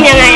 mi.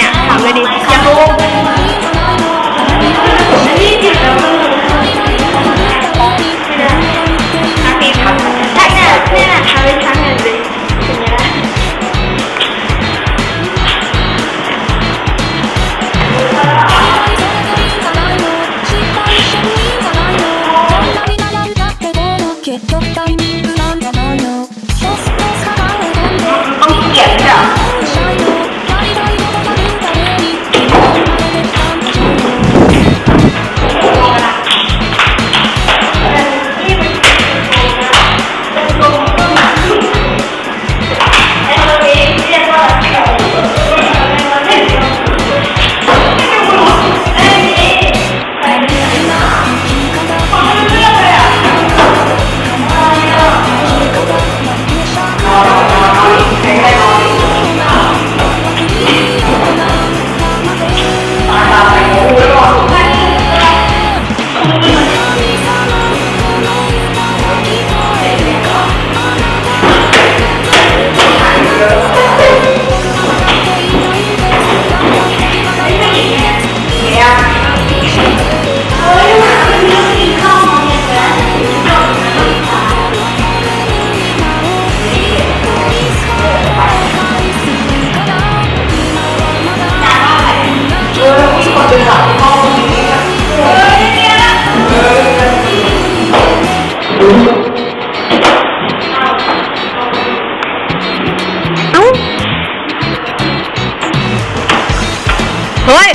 เฮ้ย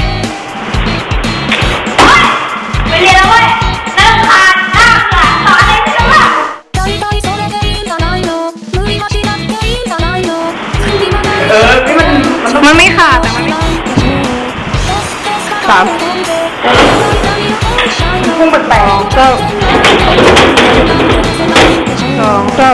ไปเรียนแล้วเว้ยนั่งทานนั่งหลับสอนได้ไหกันแล้วล่ะเออมันไม่ขาดแต่มันไมพุ่งแปลกๆก็ สองก็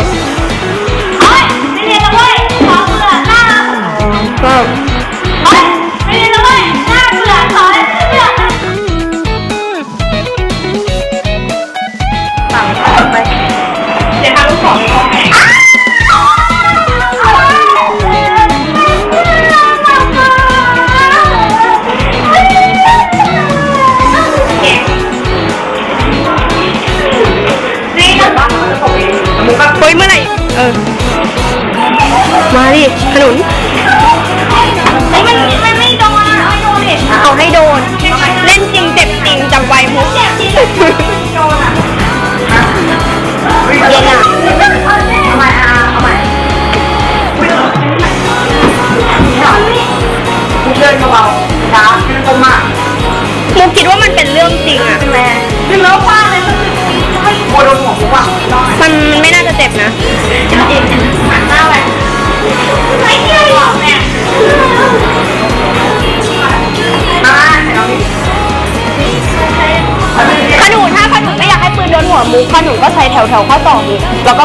วแถวๆข้อต่อมือแล้วก็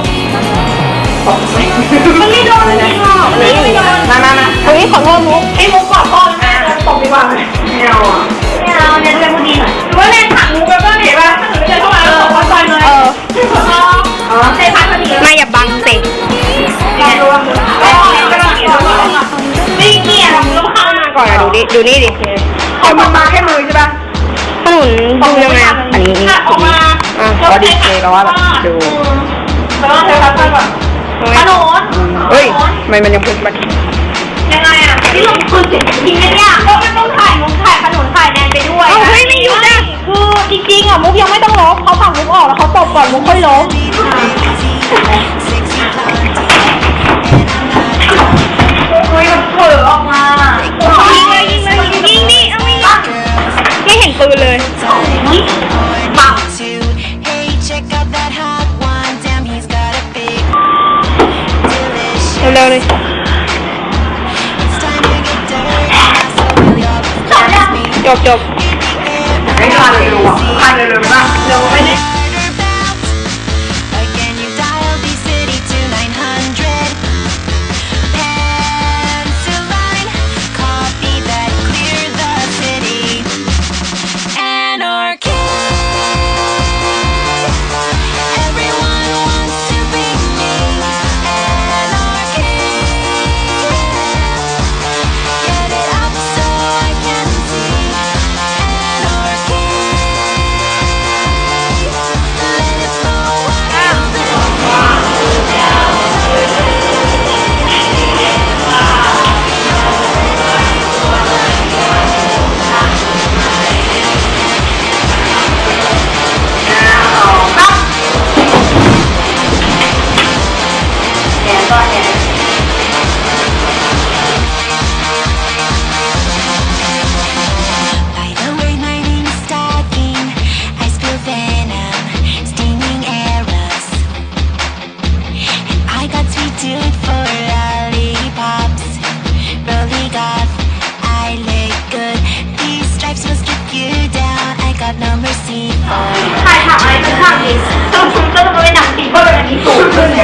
มันไม่โดนจริงหรอกนี่ไม่โดนมามามาเฮ้ยขอโทษมุกไอ้มุกบอกพ่อแม่ตบดีกว่าเลยไม่เอาอะไม่เอาเนี่ยเรียนพอดีหน่อยหรือว่าเรียนถังมุกแล้วก็เห็นว่าถ้าหนูเดินเข้ามาแล้วบอกว่าซอยเลยเอออ๋อใช่พักพอดีไม่อย่าบังสิลองดูก็ก็ลองเขียนดูไม่เกี่ยวต้องเข้ามาก่อนอะดูดิดูนี่ดิเอามันมาแค่มือใช่ป่ะ ขนุนดูยังไงอะอันนี้นี่ออกมาอะพอดีเลยแล้วว่าแบบดูแล้วก็ใช้พักก่อนตรงขนี้นุนเฮ้ยทำไมมันยังพุ่งมายังไงอะที่ลงทุนเสร็จจริงไหมเนี่ยก็มันต้องถ่ายมุกถ่ายขนุนถ่ายแดนไปด้วยเอ้าเฮ้ยไม่หยุดอะคือจริงๆอะมุกยังไม่ต้องลบเขาฝั่งมุกออกแล้วเขาตบก่อนมุกค่อยลบเฮ้ยมันเผลอออกมา จบจบ ไม่ทันเลยดูอะ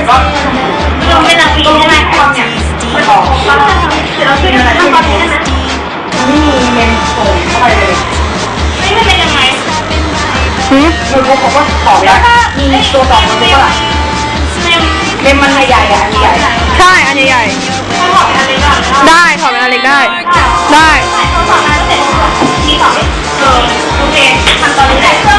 ก็ลงเป็นนาทีได้ไหมควเนี่ยมันออกมาคือเราช่วยกันทำตอนนี้ได้ไหมไม่มีเมนโผล่เข้ไปเลยไม่ไม่ยังไงหือคือเขาบอกว่าตอบล้วมีตัวตอบมันเท่าไหร่เมมมันใหญ่อะอันใหญ่ใช่อันใหญ่ใได้ถอดเป็นอะไรล็กได้ ได้ถอดเป็นอันเล็กมีสองเออโอเคทำตอนนี้ได้